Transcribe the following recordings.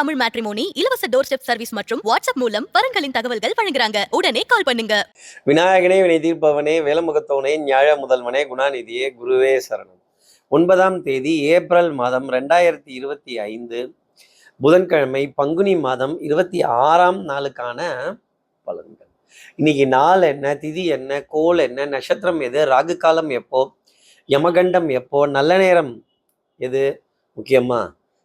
Tamil matrimony இலவச door step service மற்றும் WhatsApp மூலம் வரன்களின் தகவல்கள் வழங்குறாங்க. உடனே கால் பண்ணுங்க. விநாயகனே வினை தீர்ப்பவனே வேலமுகத்தவனே ஞாழ முதல்வனே குணாநிதியே குருவே சரணம். ஒன்பதாம் தேதி ஏப்ரல் மாதம் ரெண்டாயிரத்தி இருபத்தி ஐந்து புதன்கிழமை பங்குனி மாதம் இருபத்தி ஆறாம் நாளுக்கான பலன்கள். இன்னைக்கு நாள் என்ன திதி என்ன கோல் என்ன நட்சத்திரம் எது ராகு காலம் எப்போ யமகண்டம் எப்போ நல்ல நேரம் எது முக்கியமா?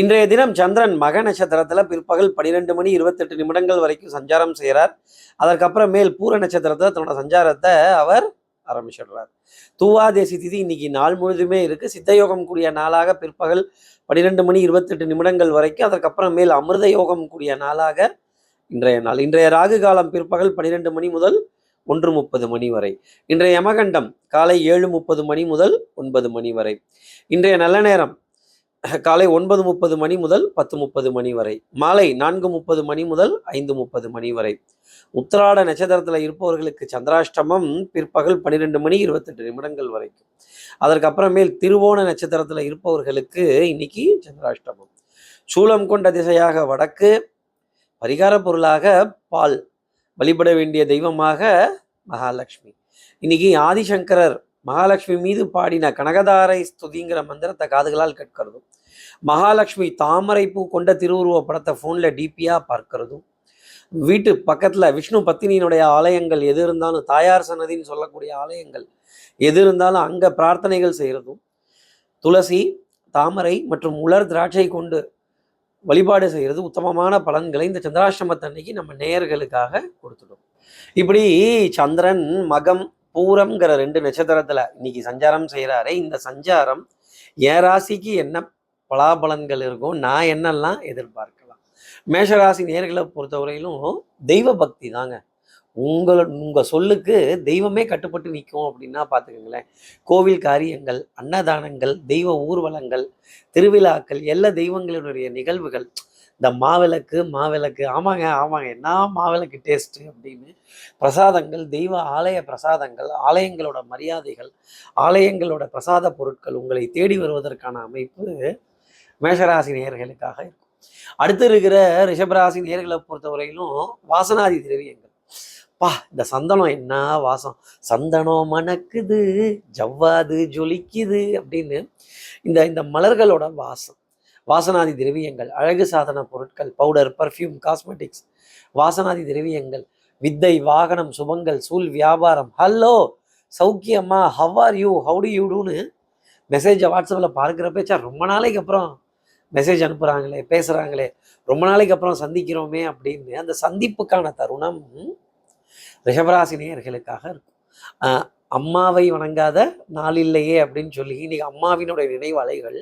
இன்றைய தினம் சந்திரன் மக நட்சத்திரத்துல பிற்பகல் பன்னிரெண்டு மணி இருபத்தெட்டு நிமிடங்கள் வரைக்கும் சஞ்சாரம் செய்கிறார். அதற்கப்புறம் மேல் பூர நட்சத்திரத்தில் தன்னோட சஞ்சாரத்தை அவர் ஆரம்பிச்சிடுறார். தூவாதேசி திதி இன்னைக்கு நாள் முழுதுமே இருக்கு. சித்தயோகம் கூடிய நாளாக பிற்பகல் பன்னிரெண்டு மணி இருபத்தெட்டு நிமிடங்கள் வரைக்கும் அதற்கப்புறம் மேல் அமிர்த யோகம் கூடிய நாளாக இன்றைய நாள். இன்றைய ராகு காலம் பிற்பகல் பன்னிரெண்டு மணி முதல் ஒன்று முப்பது மணி வரை. இன்றைய யமகண்டம் காலை ஏழு முப்பது மணி முதல் ஒன்பது மணி வரை. இன்றைய நல்ல நேரம் காலை ஒன்பது முப்பது மணி முதல் பத்து முப்பது மணி வரை. மாலை நான்கு முப்பது மணி முதல் ஐந்து முப்பது மணி வரை. உத்திராட நட்சத்திரத்தில் இருப்பவர்களுக்கு சந்திராஷ்டமம் பிற்பகல் பன்னிரெண்டு மணி இருபத்தெட்டு நிமிடங்கள் வரைக்கும். அதற்கப்புறமேல் திருவோண நட்சத்திரத்தில் இருப்பவர்களுக்கு இன்னைக்கு சந்திராஷ்டமம். சூலம் கொண்ட திசையாக வடக்கு பரிகார பொருளாக பால். வழிபட வேண்டிய தெய்வமாக மகாலட்சுமி. இன்னைக்கு ஆதிசங்கரர் மகாலட்சுமி மீது பாடின கனகதாரை ஸ்துதிங்கிற மந்திரத்தை காதுகளால் கேட்கிறதும் மகாலட்சுமி தாமரை பூ கொண்ட திருவுருவ படத்தை ஃபோனில் டிபியாக பார்க்கறதும் வீட்டு பக்கத்தில் விஷ்ணு பத்தினியினுடைய ஆலயங்கள் எது இருந்தாலும் தாயார் சன்னதின்னு சொல்லக்கூடிய ஆலயங்கள் எது இருந்தாலும் அங்கே பிரார்த்தனைகள் செய்கிறதும் துளசி தாமரை மற்றும் உலர் திராட்சை கொண்டு வழிபாடு செய்கிறது உத்தமமான பலன்களை இந்த சந்திராஷ்டமத்தன்னைக்கு நம்ம நேயர்களுக்காக கொடுத்துடும் இப்படி சந்திரன் மகம் பூரம்ங்கிற ரெண்டு நட்சத்திரத்துல இன்னைக்கு சஞ்சாரம் செய்கிறாரே இந்த சஞ்சாரம் என் ராசிக்கு என்ன பலாபலன்கள் இருக்கும் நான் என்னெல்லாம் எதிர்பார்க்கலாம். மேஷராசி நேர்களை பொறுத்தவரையிலும் தெய்வ பக்தி தாங்க. உங்களோட உங்கள் சொல்லுக்கு தெய்வமே கட்டுப்பட்டு நிற்கும் அப்படின்னா பார்த்துக்கோங்களேன். கோவில் காரியங்கள் அன்னதானங்கள் தெய்வ ஊர்வலங்கள் திருவிழாக்கள் எல்லா தெய்வங்களுடைய நிகழ்வுகள் இந்த மாவிளக்கு மாவிளக்கு ஆமாங்க ஆமாங்க. என்ன மாவிளக்கு டேஸ்ட்டு அப்படின்னு? பிரசாதங்கள் தெய்வ ஆலய பிரசாதங்கள் ஆலயங்களோட மரியாதைகள் ஆலயங்களோட பிரசாத பொருட்கள் உங்களை தேடி வருவதற்கான அமைப்பு மேஷராசி நேயர்களுக்காக இருக்கும். அடுத்து இருக்கிற ரிஷபராசி நேர்களை பொறுத்தவரையிலும் வாசனாதி திரவியங்கள். பா இந்த சந்தனம் என்ன வாசம்? சந்தனம் மணக்குது ஜவ்வாது ஜொலிக்குது அப்படின்னு இந்த இந்த மலர்களோட வாசம். வாசனாதி திரவியங்கள் அழகு சாதன பொருட்கள் பவுடர் பர்ஃப்யூம் காஸ்மெட்டிக்ஸ் வாசனாதி திரவியங்கள் வித்தை வாகனம் சுபங்கள் சூழ் வியாபாரம். Hello சௌக்கியம்மா how are you how do you மெசேஜை வாட்ஸ்அப்பில் பார்க்குறப்ப ரொம்ப நாளைக்கு அப்புறம் மெசேஜ் அனுப்புகிறாங்களே பேசுகிறாங்களே ரொம்ப நாளைக்கு அப்புறம் சந்திக்கிறோமே அப்படின்னு அந்த சந்திப்புக்கான தருணம் ரிஷபராசி நேயர்களுக்காக இருக்கும். அம்மாவை வணங்காத நாள் இல்லையே அப்படின்னு சொல்லி இன்னைக்கு அம்மாவினுடைய நினைவு அலைகள்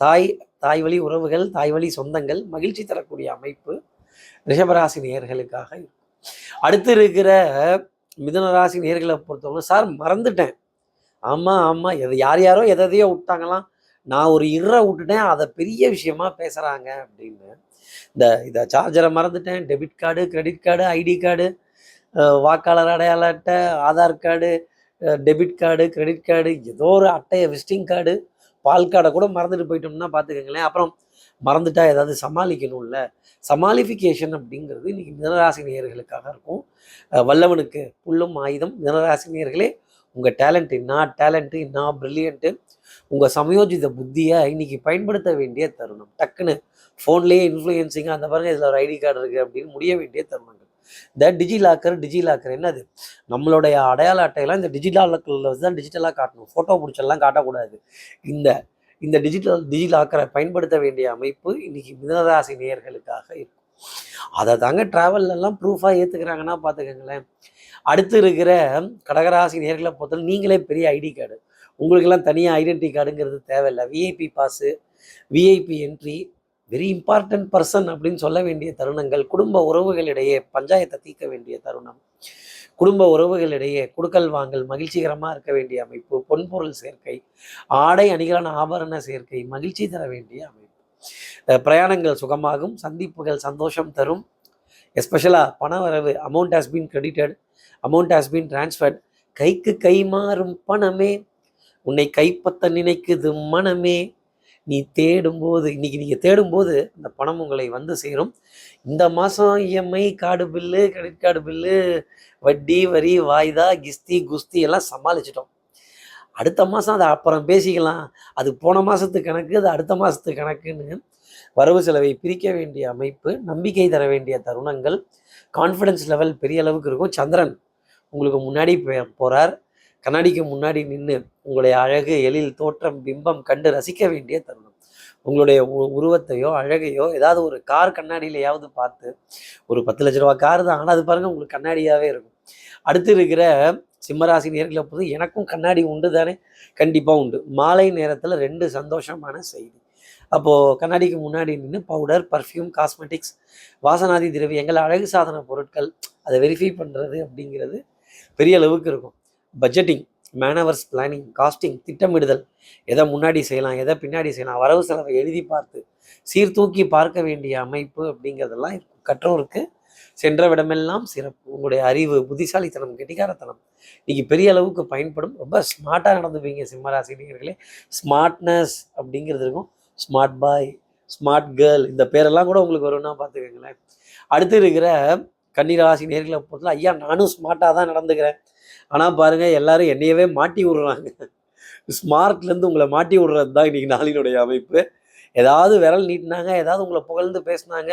தாய் தாய் வழி உறவுகள் தாய் வழி சொந்தங்கள் மகிழ்ச்சி தரக்கூடிய அமைப்பு ரிஷபராசி நேயர்களுக்காக இருக்கும். அடுத்து இருக்கிற மிதனராசி நேர்களை பொறுத்தவரை சார் மறந்துட்டேன். ஆமாம் ஆமாம் எது யார் யாரோ எதையோ விட்டாங்களாம். நான் ஒரு இறை விட்டுட்டேன் அதை பெரிய விஷயமா பேசுகிறாங்க அப்படின்னு. இந்த இதை சார்ஜரை மறந்துட்டேன் debit card credit card ID card வாக்காளர் அடையாள அட்டை Aadhaar card debit card credit card ஏதோ ஒரு அட்டையை விசிட்டிங் கார்டு பால் கார்டை கூட மறந்துட்டு போயிட்டோம்னா பார்த்துக்கங்களேன். அப்புறம் மறந்துட்டா ஏதாவது சமாளிக்கணும்ல. சமாளிஃபிகேஷன் அப்படிங்கிறது இன்னைக்கு மிதனராசி நேயர்களுக்காக இருக்கும் வல்லவனுக்கு புல்லும் ஆயுதம். மிதனராசி நேயர்களே உங்கள் டேலண்ட் என்ன டேலண்ட்டு என்ன ப்ரில்லியண்ட்டு உங்கள் சமயோஜித புத்தியை இன்னைக்கு பயன்படுத்த வேண்டிய தருணம். டக்குன்னு ஃபோன்லேயே இன்ஃப்ளூயன்சிங்காக அந்த பாருங்கள் இதில் ஒரு ஐடி கார்டு இருக்குது அப்படின்னு முடிய வேண்டிய தருணங்கள். இந்த டிஜி லாக்கர் டிஜி லாக்கர் என்னது? நம்மளுடைய அடையாள அட்டையெல்லாம் இந்த டிஜி லாக்கரில் வச்சு தான் டிஜிட்டலாக காட்டணும். ஃபோட்டோ பிடிச்செல்லாம் காட்டக்கூடாது. இந்த இந்த டிஜிட்டல் டிஜி லாக்கரை பயன்படுத்த வேண்டிய அமைப்பு இன்னைக்கு மிதனராசி நேயர்களுக்காக இருக்கும். அதை தாங்க ட்ராவல்லாம் ப்ரூஃபாக ஏற்றுக்கிறாங்கன்னா பார்த்துக்கங்களேன் அடுத்து இருக்கிற கடகராசி நேர்களை பொறுத்தவரை நீங்களே பெரிய ஐடி கார்டு. உங்களுக்கெல்லாம் தனியாக ஐடென்டி கார்டுங்கிறது தேவையில்லை. VIP pass VIP entry very important person அப்படின்னு சொல்ல வேண்டிய தருணங்கள் குடும்ப உறவுகளிடையே பஞ்சாயத்தை தீர்க்க வேண்டிய தருணம். குடும்ப உறவுகளிடையே குடுக்கல் வாங்கல் மகிழ்ச்சிகரமாக இருக்க வேண்டிய அமைப்பு பொன்பொருள் சேர்க்கை ஆடை அணிகளான ஆபரண சேர்க்கை மகிழ்ச்சி தர வேண்டிய அமைப்பு. பிரயாணங்கள் சுகமாகும் சந்திப்புகள் சந்தோஷம் தரும். எஸ்பெஷலாக பண வரவு amount has been credited amount has been transferred கைக்கு கை மாறும் பணமே உன்னை கைப்பற்ற நினைக்குது மனமே. நீ தேடும்போது இன்னைக்கு நீங்கள் தேடும்போது அந்த பணம் உங்களை வந்து சேரும். இந்த மாதம் EMI card bill credit card bill வட்டி வரி வாய்தா கிஸ்தி குஸ்தி எல்லாம் சமாளிச்சிட்டோம். அடுத்த மாதம் அதை அப்புறம் பேசிக்கலாம். அது போன மாதத்து கணக்கு அது அடுத்த மாதத்து கணக்குன்னு வரவு செலவை பிரிக்க வேண்டிய அமைப்பு நம்பிக்கை தர வேண்டிய தருணங்கள் கான்ஃபிடன்ஸ் லெவல் பெரிய அளவுக்கு இருக்கும். சந்திரன் உங்களுக்கு முன்னாடி போகிறார் கண்ணாடிக்கு முன்னாடி நின்று உங்களுடைய அழகு எழில் தோற்றம் பிம்பம் கண்டு ரசிக்க வேண்டிய தருணம். உங்களுடைய உ- உருவத்தையோ அழகையோ ஏதாவது ஒரு கார் கண்ணாடியிலையாவது பார்த்து ஒரு பத்து லட்ச ரூபா கார் தான் ஆனால் அது பாருங்கள் உங்களுக்கு கண்ணாடியாகவே இருக்கும். அடுத்து இருக்கிற சிம்மராசி நேர்களை போது எனக்கும் கண்ணாடி உண்டு தானே? கண்டிப்பாக உண்டு. மாலை நேரத்தில் ரெண்டு சந்தோஷமான செய்தி. அப்போது கண்ணாடிக்கு முன்னாடி நின்று பவுடர் பர்ஃப்யூம் காஸ்மெட்டிக்ஸ் வாசனாதி திரவியங்கள் அழகு சாதன பொருட்கள் அதை வெரிஃபை பண்ணுறது அப்படிங்கிறது பெரிய அளவுக்கு இருக்கும். பட்ஜெட்டிங் மேனவர்ஸ் பிளானிங் காஸ்டிங் திட்டமிடுதல். எதை முன்னாடி செய்யலாம் எதை பின்னாடி செய்யலாம் வரவு செலவை எழுதி பார்த்து சீர்தூக்கி பார்க்க வேண்டிய அமைப்பு அப்படிங்கிறதெல்லாம் இருக்கும். கற்றோருக்கு சென்ற விடமெல்லாம் சிறப்பு. உங்களுடைய அறிவு புத்திசாலித்தனம் கெட்டிக்காரத்தனம் இன்னைக்கு பெரிய அளவுக்கு பயன்படும். ரொம்ப ஸ்மார்ட்டாக நடந்துப்பீங்க சிம்மராசினியர்களே ஸ்மார்ட்னஸ் அப்படிங்கிறது இருக்கும். ஸ்மார்ட் பாய் ஸ்மார்ட் கேர்ள் இந்த பேரெல்லாம் கூட உங்களுக்கு வரும்னா பார்த்துக்கோங்களேன். அடுத்து இருக்கிற கன்னிராசி நேர்களை பொறுத்தல ஐயா நானும் ஸ்மார்ட்டாக தான் நடந்துக்கிறேன். ஆனால் பாருங்கள் எல்லாரும் என்னையவே மாட்டி விடுறாங்க. ஸ்மார்ட்லேருந்து உங்களை மாட்டி விடுறது தான் இன்றைக்கி நாளினுடைய அமைப்பு. ஏதாவது விரல் நீட்டினாங்க ஏதாவது உங்களை புகழ்ந்து பேசுனாங்க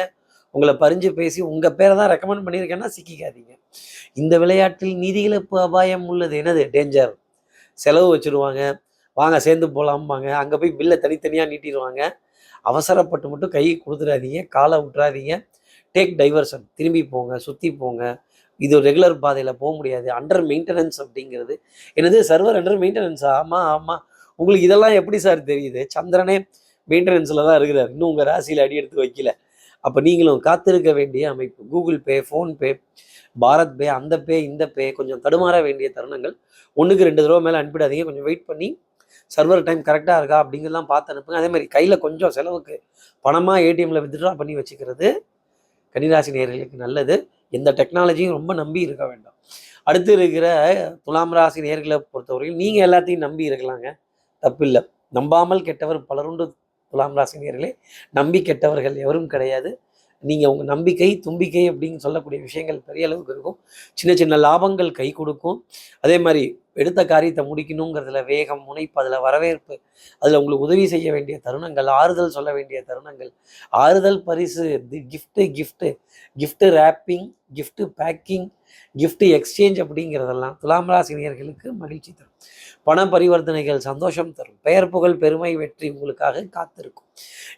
உங்களை பறிஞ்சு பேசி உங்கள் பேரை தான் ரெக்கமெண்ட் பண்ணியிருக்கேன்னா சிக்கிக்காதீங்க. இந்த விளையாட்டில் நிதி இழப்பு அபாயம் உள்ளது. என்னது? டேஞ்சர் செலவு வச்சுருவாங்க. வாங்க சேர்ந்து போகலாம்பாங்க அங்கே போய் பில்லை தனித்தனியாக நீட்டிடுவாங்க. அவசரப்பட்டு மட்டும் கை கொடுத்துடாதீங்க. காலை விட்டுறாதீங்க. டேக் டைவர்ஷன் திரும்பி போங்க சுற்றி போங்க. இது ரெகுலர் பாதையில் போக முடியாது. அண்டர் மெயின்டெனன்ஸ் அப்படிங்கிறது. என்னது? சர்வர் அண்டர் மெயின்டெனன்ஸா ஆமாம் ஆமாம் உங்களுக்கு இதெல்லாம் எப்படி சார் தெரியுது? சந்திரனே மெயின்டெனன்ஸில் தான் இருக்கிறார். இன்னும் உங்கள் ராசியில் அடி எடுத்து வைக்கல. அப்போ நீங்களும் காத்திருக்க வேண்டிய அமைப்பு. கூகுள் பே ஃபோன்பே பாரத் பே அந்த பே இந்த பே கொஞ்சம் தடுமாற வேண்டிய தருணங்கள். ஒன்றுக்கு ரெண்டு தடவை மேலே அனுப்பிடாதீங்க. கொஞ்சம் வெயிட் பண்ணி சர்வர் டைம் கரெக்டாக இருக்கா அப்படிங்கிறதெல்லாம் பார்த்து அனுப்புங்க. அதே மாதிரி கையில் கொஞ்சம் செலவுக்கு பணமாக ஏடிஎம்மில் வித்ட்ரா பண்ணி வச்சுக்கிறது கன்னிராசி நேர்களுக்கு நல்லது. எந்த டெக்னாலஜியும் ரொம்ப நம்பி இருக்க வேண்டாம். அடுத்து இருக்கிற துலாம் ராசி நேர்களை பொறுத்தவரையில் நீங்கள் எல்லாத்தையும் நம்பி இருக்கலாங்க. தப்பில்லை. நம்பாமல் கெட்டவர் பலருண்டு துலாம் ராசி நேர்களே. நம்பி கெட்டவர்கள் எவரும் கிடையாது. நீங்கள் உங்கள் நம்பிக்கை தும்பிக்கை அப்படின்னு சொல்லக்கூடிய விஷயங்கள் பெரிய அளவுக்கு இருக்கும். சின்ன சின்ன லாபங்கள் கை கொடுக்கும். அதே மாதிரி எடுத்த காரியத்தை முடிக்கணுங்கிறதுல வேகம் முனைப்பு அதில் வரவேற்பு அதில் உங்களுக்கு உதவி செய்ய வேண்டிய தருணங்கள் ஆறுதல் சொல்ல வேண்டிய தருணங்கள். ஆறுதல் பரிசு gift gift gift wrapping gift packing gift exchange அப்படிங்கிறதெல்லாம் துலாம் ராசினியர்களுக்கு மகிழ்ச்சி தரும். பண பரிவர்த்தனைகள் சந்தோஷம் தரும். பெயர் புகழ் பெருமை வெற்றி உங்களுக்காக காத்திருக்கும்.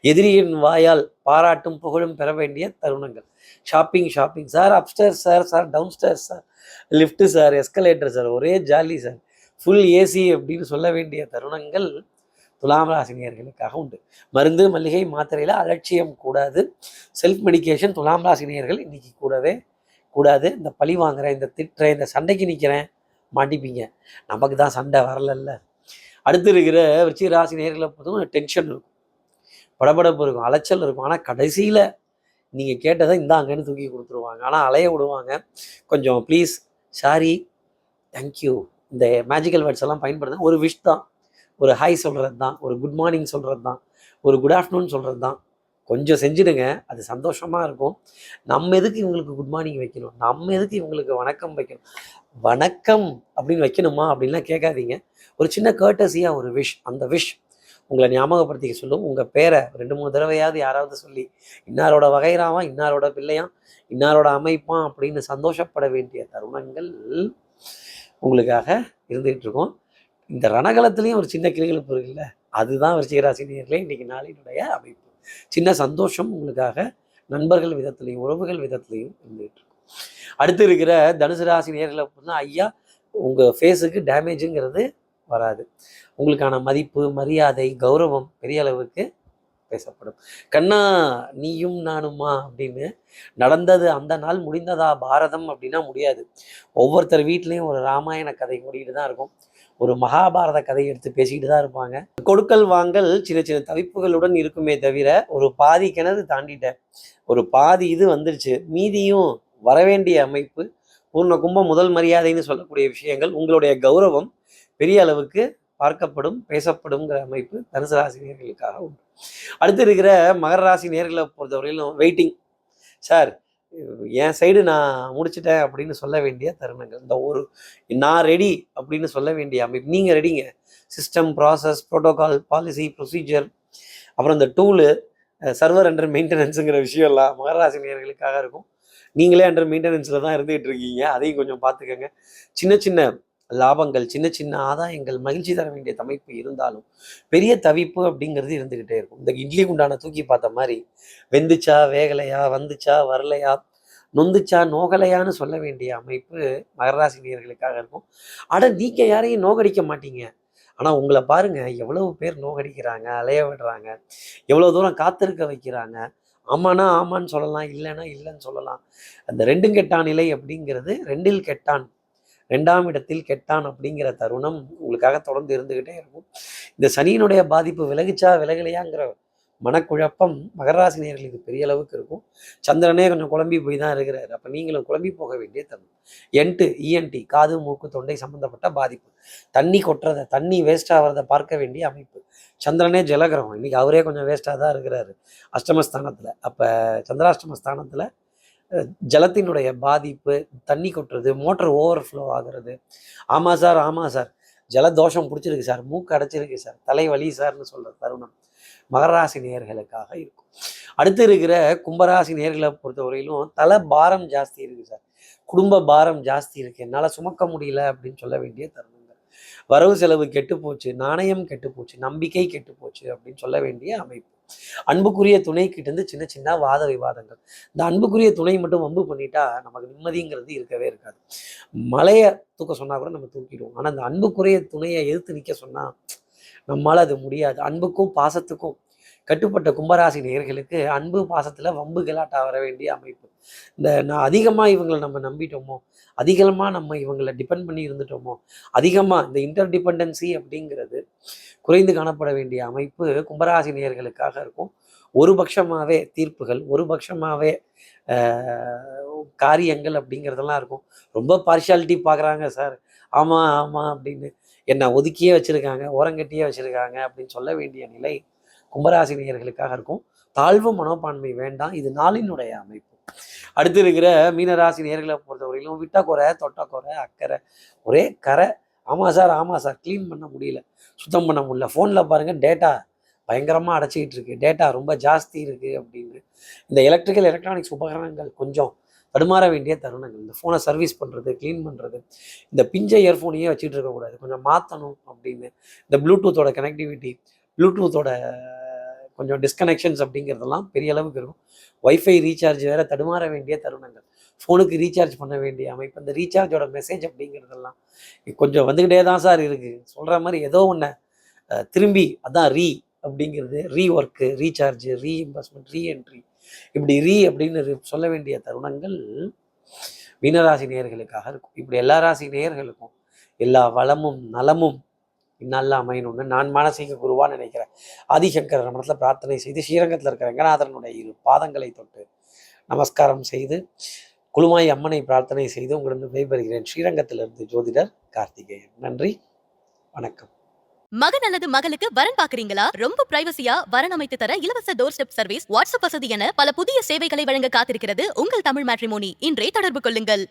எதிரியின் வாயால் பாராட்டும் புகழும் பெற வேண்டிய தருணங்கள். Shopping shopping sir upstairs sir sir downstairs sir lift sir escalator sir ஒரே ஜாலி சார் ஃபுல் ஏசி அப்படின்னு சொல்ல வேண்டிய தருணங்கள் துலாம் ராசினியர்களுக்காக உண்டு. மருந்து மல்லிகை மாத்திரையில் அலட்சியம் கூடாது. செல்ஃப் மெடிகேஷன் துலாம் ராசினியர்கள் இன்னைக்கு கூடவே கூடாது. இந்த பழி வாங்குறேன் இந்த திட்டுறேன் இந்த சண்டைக்கு நிற்கிறேன் மாட்டிப்பீங்க. நமக்கு தான் சண்டை வரலல்ல. அடுத்து இருக்கிற விருச்சிக ராசி நேர்களை பொறுத்தவரை டென்ஷன் இருக்கும். படபடப்பு இருக்கும் அலைச்சல் இருக்கும். ஆனால் கடைசியில் நீங்கள் கேட்டதை இந்தாங்கன்னு தூக்கி கொடுத்துருவாங்க. ஆனால் அலைய விடுவாங்க. கொஞ்சம் ப்ளீஸ் சாரி தேங்க்யூ இந்த மேஜிக்கல் வேர்ட்ஸ் எல்லாம் பயன்படுத்த ஒரு விஷ் தான். ஒரு ஹாய் சொல்கிறது தான். ஒரு குட் மார்னிங் சொல்கிறது தான். ஒரு குட் ஆஃப்டர்நூன் சொல்கிறது தான். கொஞ்சம் செஞ்சுடுங்க. அது சந்தோஷமாக இருக்கும். நம்ம எதுக்கு இவங்களுக்கு குட் மார்னிங் வைக்கணும்? நம்ம எதுக்கு இவங்களுக்கு வணக்கம் வைக்கணும்? வணக்கம் அப்படின்னு வைக்கணுமா அப்படின்லாம் கேட்காதீங்க. ஒரு சின்ன கேர்டஸியாக ஒரு விஷ் அந்த விஷ் உங்களை ஞாபகப்படுத்திக்க சொல்லும். உங்கள் பேரை ரெண்டு மூணு தடவையாவது யாராவது சொல்லி இன்னாரோட வகைராவா இன்னாரோட பிள்ளையான் இன்னாரோட அமைப்பான் அப்படின்னு சந்தோஷப்பட வேண்டிய தருணங்கள் உங்களுக்காக இருந்துகிட்டு இருக்கோம். இந்த ரணகலத்துலேயும் ஒரு சின்ன கிளிகளுப்பு இருக்குல்ல அதுதான் விருச்சிகராசினியர்களே இன்னைக்கு நாளினுடைய அமைப்பு. சின்ன சந்தோஷம் உங்களுக்காக நண்பர்கள் விதத்துலையும் உறவுகள் விதத்துலையும் இருந்துகிட்டு அடுத்து இருக்கிற தனுசு ராசி நேர்களை பார்த்தா ஐயா உங்கள் ஃபேஸுக்கு டேமேஜுங்கிறது வராது. உங்களுக்கான மதிப்பு மரியாதை கௌரவம் பெரிய அளவுக்கு பேசப்படும். கண்ணா நீயும் நானுமா அப்படின்னு நடந்தது அந்த நாள் முடிந்ததா? பாரதம் அப்படின்னா முடியாது. ஒவ்வொருத்தர் வீட்லேயும் ஒரு ராமாயண கதை ஓடிட்டு தான் இருக்கும். ஒரு மகாபாரத கதையை எடுத்து பேசிக்கிட்டு தான் இருப்பாங்க. கொடுக்கல் வாங்கல் சின்ன சின்ன தவிப்புகளுடன் இருக்குமே தவிர ஒரு பாதி கிணறு தாண்டிட்டேன். ஒரு பாதி இது வந்துருச்சு. மீதியும் வரவேண்டிய அமைப்பு பூர்ண கும்பம் முதல் மரியாதைன்னு சொல்லக்கூடிய விஷயங்கள் உங்களுடைய கௌரவம் பெரிய அளவுக்கு பார்க்கப்படும் பேசப்படுங்கிற அமைப்பு தனுசு ராசி நேர்களுக்காக உண்டு. அடுத்து இருக்கிற மகர ராசி நேர்களை பொறுத்தவரையிலும் வெயிட்டிங் சார் என் சைடு நான் முடிச்சிட்டேன் அப்படின்னு சொல்ல வேண்டிய தருணங்கள். இந்த ஒரு நான் ரெடி அப்படின்னு சொல்ல வேண்டிய அமைப்பு. நீங்கள் ரெடிங்க system process protocol policy procedure அப்புறம் இந்த டூலு சர்வர் அண்டர் மெயின்டெனன்ஸுங்கிற விஷயம்லாம் மகராசி நேர்களுக்காக இருக்கும். நீங்களே அண்டர் மெயின்டெனன்ஸில் தான் இருந்துகிட்டு இருக்கீங்க அதையும் கொஞ்சம் பார்த்துக்கோங்க. சின்ன சின்ன லாபங்கள் சின்ன சின்ன ஆதாயங்கள் மகிழ்ச்சி தர வேண்டிய தமைப்பு இருந்தாலும் பெரிய தவிப்பு அப்படிங்கிறது இருந்துக்கிட்டே இருக்கும். இந்த இட்லி குண்டான தூக்கி பார்த்த மாதிரி வெந்துச்சா வேகலையா வந்துச்சா வரலையா நொந்துச்சா நோகலையான்னு சொல்ல வேண்டிய அமைப்பு மகராசினியர்களுக்காக இருக்கும். ஆனால் நீங்கள் யாரையும் நோகடிக்க மாட்டீங்க. ஆனால் உங்களை பாருங்க எவ்வளவு பேர் நோகடிக்கிறாங்க அலைய விடுறாங்க எவ்வளோ தூரம் காத்திருக்க வைக்கிறாங்க ஆமானா ஆமான்னு சொல்லலாம் இல்லைன்னா இல்லைன்னு சொல்லலாம். அந்த ரெண்டும் கெட்டான் நிலை அப்படிங்கிறது ரெண்டில் கெட்டான். ரெண்டாம் இடத்தில் கெட்டான் அப்படிங்கிற தருணம் உங்களுக்காக தொடர்ந்து இருந்துகிட்டே இருக்கும். இந்த சனியினுடைய பாதிப்பு விலகுச்சா விலகலையாங்கிற மனக்குழப்பம் மகராசி நேர்களுக்கு பெரிய அளவுக்கு இருக்கும். சந்திரனே கொஞ்சம் குழம்பி போய் தான் இருக்கிறாரு. அப்போ நீங்களும் குழம்பி போக வேண்டிய தருணம். என்ட்டு இஎன்டி காது மூக்கு தொண்டை சம்பந்தப்பட்ட பாதிப்பு. தண்ணி கொட்டுறதை தண்ணி வேஸ்ட் ஆகிறத பார்க்க வேண்டிய அமைப்பு. சந்திரனே ஜலகிரகம் இன்னைக்கு அவரே கொஞ்சம் வேஸ்ட்டாக தான் இருக்கிறாரு. அஷ்டமஸ்தானத்தில். அப்போ சந்திராஷ்டமஸ்தானத்தில் ஜலத்தினுடைய பாதிப்பு தண்ணி கொட்டுறது மோட்டர் ஓவர் ஃப்ளோ ஆகுறது. ஆமாம் சார் ஆமாம் சார். ஜலதோஷம் பிடிச்சிருக்கு சார். மூக்கு அடைச்சிருக்கு சார். தலைவலி சார்னு சொல்கிற தருணம். மகராசி நேர்களுக்காக இருக்கும். அடுத்து இருக்கிற கும்பராசி நேர்களை பொறுத்தவரையிலும் தலை பாரம் ஜாஸ்தி இருக்குது சார். குடும்ப பாரம் ஜாஸ்தி இருக்கு. என்னால் சுமக்க முடியல அப்படின்னு சொல்ல வேண்டிய தருணங்கள். வரவு செலவு கெட்டு போச்சு நாணயம் கெட்டு போச்சு நம்பிக்கை கெட்டு போச்சு அப்படின்னு சொல்ல வேண்டிய அமைப்பு. அன்புக்குரிய துணை கிட்ட இருந்து சின்ன சின்ன வாத விவாதங்கள். இந்த அன்புக்குரிய துணை மட்டும் வம்பு பண்ணிட்டா நமக்கு நிம்மதிங்கிறது இருக்கவே இருக்காது. மலையை தூக்க சொன்னா கூட நம்ம தூக்கிடுவோம். ஆனால் அந்த அன்புக்குரிய துணையை எதிர்த்து நிற்க சொன்னா நம்மளால் அது முடியாது. அன்புக்கும் பாசத்துக்கும் கட்டுப்பட்ட கும்பராசி நேயர்களுக்கு அன்பு பாசத்துல வம்பு கலாட்டா வர வேண்டிய அமைப்பு. இந்த நான் அதிகமாக இவங்களை நம்ம நம்பிட்டோமோ அதிகமாக நம்ம இவங்களை டிபெண்ட் பண்ணி இருந்துட்டோமோ அதிகமாக இந்த இன்டர் டிபெண்டன்சி அப்படிங்கிறது குறைந்து காணப்பட வேண்டிய அமைப்பு கும்பராசி நேயர்களுக்காக இருக்கும். ஒரு பட்சமாகவே தீர்ப்புகள் ஒரு பட்சமாகவே காரியங்கள் அப்படிங்கிறதெல்லாம் இருக்கும். ரொம்ப பார்ஷியாலிட்டி பார்க்குறாங்க சார் ஆமாம் ஆமாம் அப்படின்னு என்னை ஒதுக்கியே வச்சுருக்காங்க ஓரங்கட்டியே வச்சுருக்காங்க அப்படின்னு சொல்ல வேண்டிய நிலை கும்பராசி நேயர்களுக்காக இருக்கும். தாழ்வு மனோப்பான்மை வேண்டாம் இது நாளினுடைய அமைப்பு. அடுத்து இருக்கிற மீனராசி நேர்களை பொறுத்தவரையிலும் விட்டக்குறை தொட்டக்குறை அக்கறை ஒரே கரை ஆமாம் சார் ஆமாம் சார். க்ளீன் பண்ண முடியல. சுத்தம் பண்ண முடியல. ஃபோனில் பாருங்கள் டேட்டா பயங்கரமாக அடைச்சிக்கிட்டு இருக்கு. டேட்டா ரொம்ப ஜாஸ்தி இருக்குது அப்படின்னு. இந்த எலக்ட்ரிக்கல் எலக்ட்ரானிக்ஸ் உபகரணங்கள் கொஞ்சம் தடுமாற வேண்டிய தருணங்கள். இந்த ஃபோனை சர்வீஸ் பண்ணுறது க்ளீன் பண்ணுறது இந்த பிஞ்ச இயர்ஃபோனையே வச்சுட்டு இருக்கக்கூடாது கொஞ்சம் மாற்றணும் அப்படின்னு. இந்த ப்ளூடூத்தோட கனெக்டிவிட்டி ப்ளூடூத்தோட கொஞ்சம் டிஸ்கனெக்ஷன்ஸ் அப்படிங்கிறதெல்லாம் பெரிய அளவுக்கு இருக்கும். வைஃபை ரீசார்ஜ் வேறு தடுமாற வேண்டிய தருணங்கள். ஃபோனுக்கு ரீசார்ஜ் பண்ண வேண்டிய அமைப்பு. அந்த ரீசார்ஜோட மெசேஜ் அப்படிங்கிறதெல்லாம் கொஞ்சம் வந்துக்கிட்டே தான் சார் இருக்குது சொல்கிற மாதிரி ஏதோ ஒன்று திரும்பி அதான் ரீ அப்படிங்கிறது re work recharge reimbursement re entry இப்படி ரீ அப்படின்னு சொல்ல வேண்டிய தருணங்கள் மீனராசி நேயர்களுக்காக இருக்கும். இப்படி எல்லா ராசி நேயர்களுக்கும் எல்லா வளமும் நலமும் இந்நாளில் அமையணும்னு நான் மானசீக குருவாக நினைக்கிறேன். ஆதிசங்கர் மனத்தில் பிரார்த்தனை செய்து ஸ்ரீரங்கத்தில் இருக்கிற ரங்கநாதனுடைய இரு பாதங்களை தொட்டு நமஸ்காரம் செய்து குழுமாய் அம்மனை பிரார்த்தனை செய்து உங்களிடம் விடைபெறுகிறேன் ஸ்ரீரங்கத்திலிருந்து ஜோதிடர் கார்த்திகேயன். நன்றி. வணக்கம். மகன் அல்லது மகளுக்கு வரன் பாக்குறீங்களா ரொம்ப பிரைவசியா வரன் அமைத்து தர இலவச டோர் ஸ்டெப் சர்வீஸ் வாட்ஸ்அப் வசதி என பல புதிய சேவைகளை வழங்க காத்திருக்கிறது உங்கள் தமிழ் மேட்ரிமோனி இன்றே தொடர்பு கொள்ளுங்கள்.